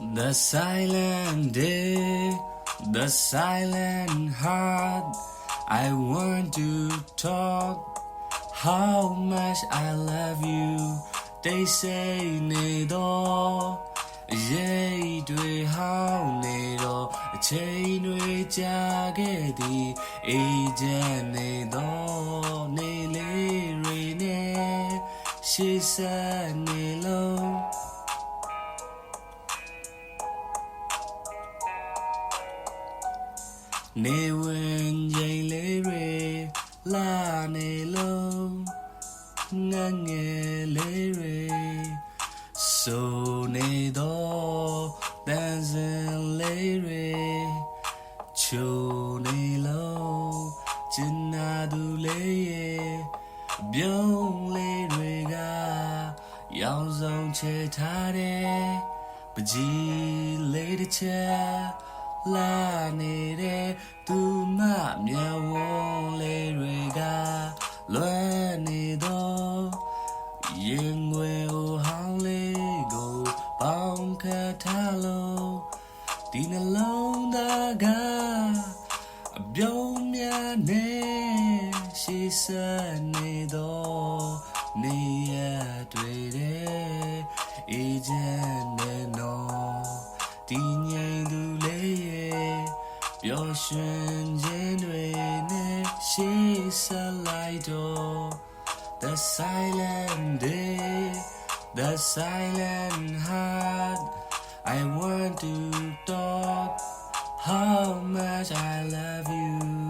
The silent day, the silent heart. I want to talk how much I love you. They say 你多，也对好你多，谁对嫁给你，一见你多，你离人呢，是谁你喽？ နဲ့ရှေ့ဆက်နေလုံးနေဝင်ချိန်လေးတွေလာနေလုံးငတ်ငယ်လေးတွေဆိုနေတော့တန်စင်လေးတွေချိုနေလုံးကျင်နာသူလေးရဲ့ပြုံးလေးတွေကရောင်စုံချေထားတဲ့ပကြီးလေးတစ်ချက် လာနေတဲ့သူမမျက်ဝန်းလေးတွေကလွယ်နေတော့ရင်ငွေကိုဟောင်းလေးကိုပေါင်းခတ်ထားလို့ဒီနှလုံးသားကအပြုံးများနဲ့ရှိစနေတော့နေရတွေ့တဲ့အေးချမ်းနေတော့ဒီငိမ်သူလေးရဲ့ 有瞬间对你心下来多。The silent day, the silent heart. I want to talk how much I love you.